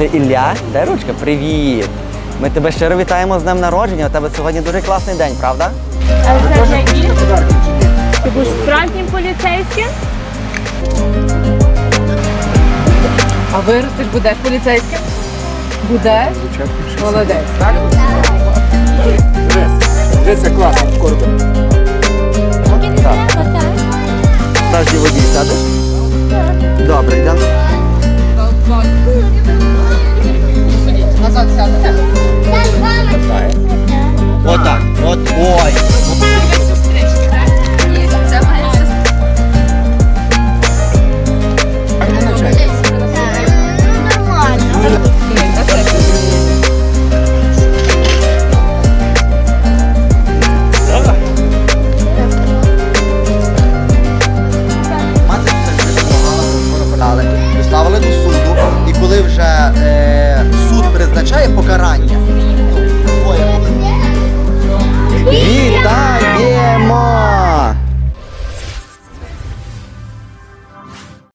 Ти Ілля? Дай ручка, привіт. Ми тебе щиро вітаємо з днем народження. У тебе сьогодні дуже класний день, правда? А це які? Ти будеш справжнім поліцейським? А виростеш, будеш поліцейським? Будеш? Молодець, так? Дивися, класно, корби. Так. Справжній водій сядеш? Добре, йдемо. Welcome.